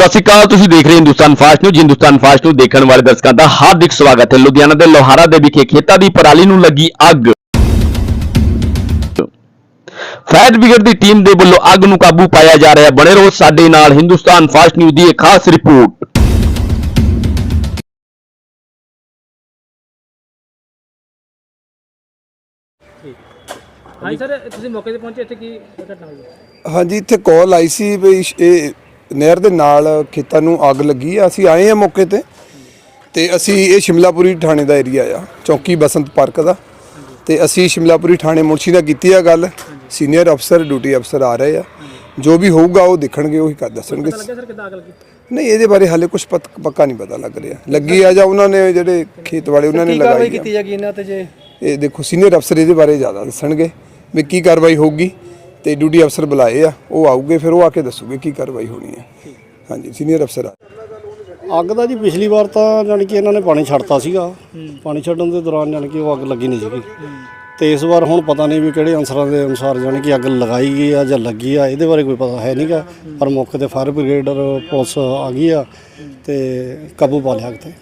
ਸਤਿ ਸ਼੍ਰੀ ਅਕਾਲ ਤੁਸੀਂ ਦੇਖ ਰਹੇ ਹੋ Hindustan fast news. Hindustan fast news ਦੇਖਣ ਵਾਲੇ ਦਰਸ਼ਕਾਂ ਦਾ ਹਾਰਦਿਕ ਸਵਾਗਤ ਹੈ। ਲੁਧਿਆਣਾ ਦੇ ਲੋਹਾਰਾ ਦੇ ਵਿਖੇ ਖੇਤਾਂ ਦੀ ਪਰਾਲੀ ਨੂੰ ਲੱਗੀ ਅੱਗ। ਫਾਇਰ ਬ੍ਰਿਗੇਡ ਦੀ ਟੀਮ ਦੇ ਵੱਲੋਂ ਅੱਗ ਨੂੰ ਕਾਬੂ ਪਾਇਆ ਜਾ ਰਿਹਾ ਹੈ। ਬਣੇ ਰਹੋ ਸਾਡੇ ਨਾਲ ਹਿੰਦੁਸਤਾਨ ਫਾਸਟ ਨਿਊਜ਼ ਦੀ ਇਹ ਖਾਸ ਰਿਪੋਰਟ। ਹਾਂਜੀ ਸਰ ਤੁਸੀਂ ਮੌਕੇ ਤੇ ਪਹੁੰਚੇ ਇੱਥੇ ਕੀ ਘਟਨਾ ਹੋਈ? ਹੈ? ਹਾਂਜੀ ਇੱਥੇ ਕਾਲ ਆਈ ਸੀ ਵੀ ਇਹ ਨਹਿਰ ਦੇ ਨਾਲ ਖੇਤਾਂ ਨੂੰ ਅੱਗ ਲੱਗੀ ਆ। ਅਸੀਂ ਆਏ ਆ ਮੌਕੇ ਤੇ ਤੇ ਅਸੀਂ ਇਹ ਸ਼ਿਮਲਾਪੁਰੀ ਥਾਣੇ ਦਾ ਏਰੀਆ ਆ ਚੌਕੀ ਬਸੰਤ ਪਾਰਕ ਦਾ। ਤੇ ਅਸੀਂ ਸ਼ਿਮਲਾਪੁਰੀ ਥਾਣੇ ਮੁਨਸ਼ੀ ਨਾਲ ਕੀਤੀ ਆ ਗੱਲ। ਸੀਨੀਅਰ ਅਫਸਰ ਡਿਊਟੀ ਅਫਸਰ ਆ ਰਹੇ ਆ। ਜੋ ਵੀ ਹੋਊਗਾ ਉਹ ਦੇਖਣਗੇ ਉਹੀ ਕਰ ਦੱਸਣਗੇ। ਨਹੀਂ ਇਹਦੇ ਬਾਰੇ ਹਾਲੇ ਕੁਝ ਪੱਕਾ ਨਹੀਂ ਪਤਾ ਲੱਗ ਰਿਹਾ। ਲੱਗੀ ਆ ਜਾਂ ਉਹਨਾਂ ਨੇ ਜਿਹੜੇ ਖੇਤ ਵਾਲੇ ਉਹਨਾਂ ਨੇ ਲਗਾਈ ਆ। ਜਾਗੀ ਇਹਨਾਂ ਤੇ ਜੇ? ਇਹ ਦੇਖੋ ਸੀਨੀਅਰ ਅਫਸਰ ਇਹਦੇ ਬਾਰੇ ਜ਼ਿਆਦਾ ਦੱਸਣਗੇ ਵੀ ਕੀ ਕਾਰਵਾਈ ਹੋਊਗੀ। ਤੇ ਡਿਊਟੀ ਅਫਸਰ ਬੁਲਾਏ ਆ ਉਹ ਆਉਗੇ ਫਿਰ ਉਹ ਆ ਕੇ ਦੱਸੂਗੇ ਕੀ ਕਾਰਵਾਈ ਹੋਣੀ ਹੈ। ਹਾਂਜੀ ਸੀਨੀਅਰ ਅਫਸਰ ਆ। ਅੱਗ ਦਾ ਜੀ ਪਿਛਲੀ ਵਾਰ ਤਾਂ ਜਾਣੀ ਕਿ ਇਹਨਾਂ ਨੇ ਪਾਣੀ ਛੱਡਤਾ ਸੀਗਾ। ਪਾਣੀ ਛੱਡਣ ਦੇ ਦੌਰਾਨ ਜਾਣੀ ਕਿ ਉਹ ਅੱਗ ਲੱਗੀ ਨਹੀਂ ਸੀਗੀ। ਤੇ ਇਸ ਵਾਰ ਹੁਣ ਪਤਾ ਨਹੀਂ ਵੀ ਕਿਹੜੇ ਅਨਸਰਾਂ ਦੇ ਅਨੁਸਾਰ ਜਾਣੀ ਕਿ ਅੱਗ ਲਗਾਈ ਗਈ ਆ ਜਾਂ ਲੱਗੀ ਆ ਇਹਦੇ ਬਾਰੇ ਕੋਈ ਪਤਾ ਹੈ ਨਹੀਂਗਾ ਪਰ ਮੌਕੇ ਤੇ ਫਾਇਰ ਬ੍ਰਿਗੇਡਰ ਪੁਲਿਸ ਆ ਗਈ ਆ ਤੇ ਕਾਬੂ ਪਾ ਲਿਆ ਅੱਗ ਤੇ